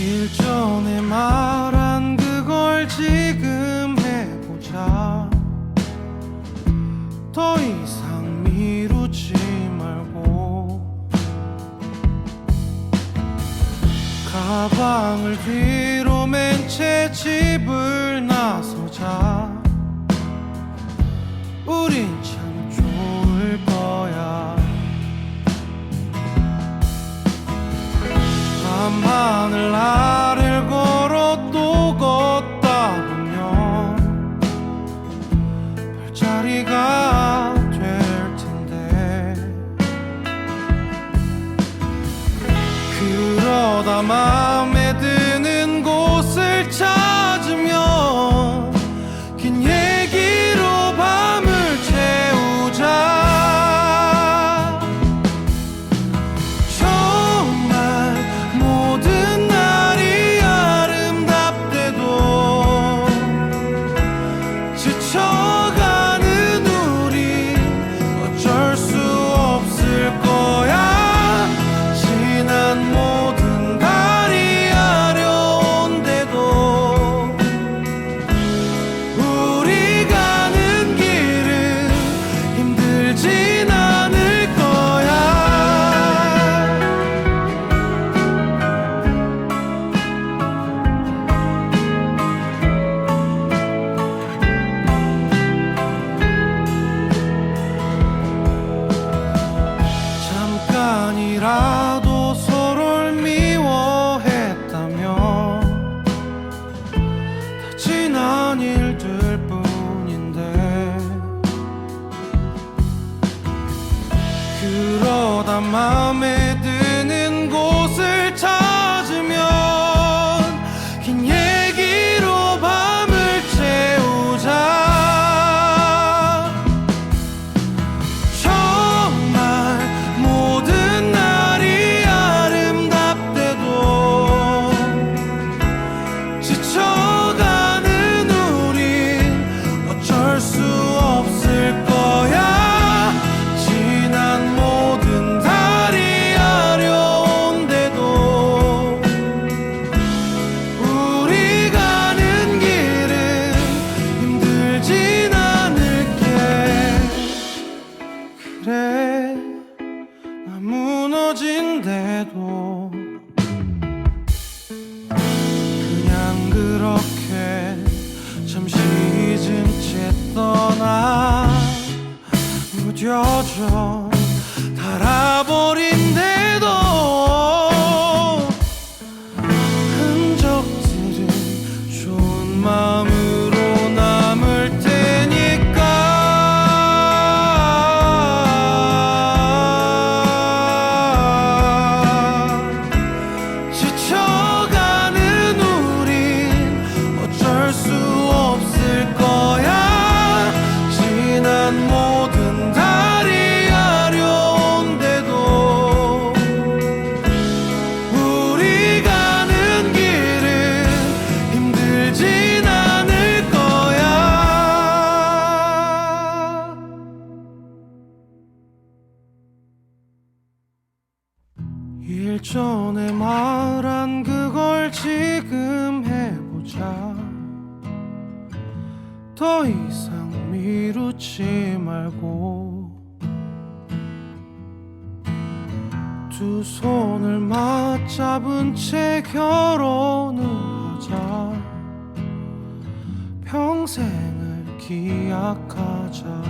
일전에 말한 그걸 지금 해보자. 더 이상 미루지 말고. 가방을 뒤로 맨 채 집을 나서자. 우린 자리가 될 텐데. 그러다 말 그러다 맘에 들 调教。 일전에 말한 그걸 지금 해보자. 더 이상 미루지 말고. 두 손을 맞잡은 채 결혼을 하자. 평생을 기약하자.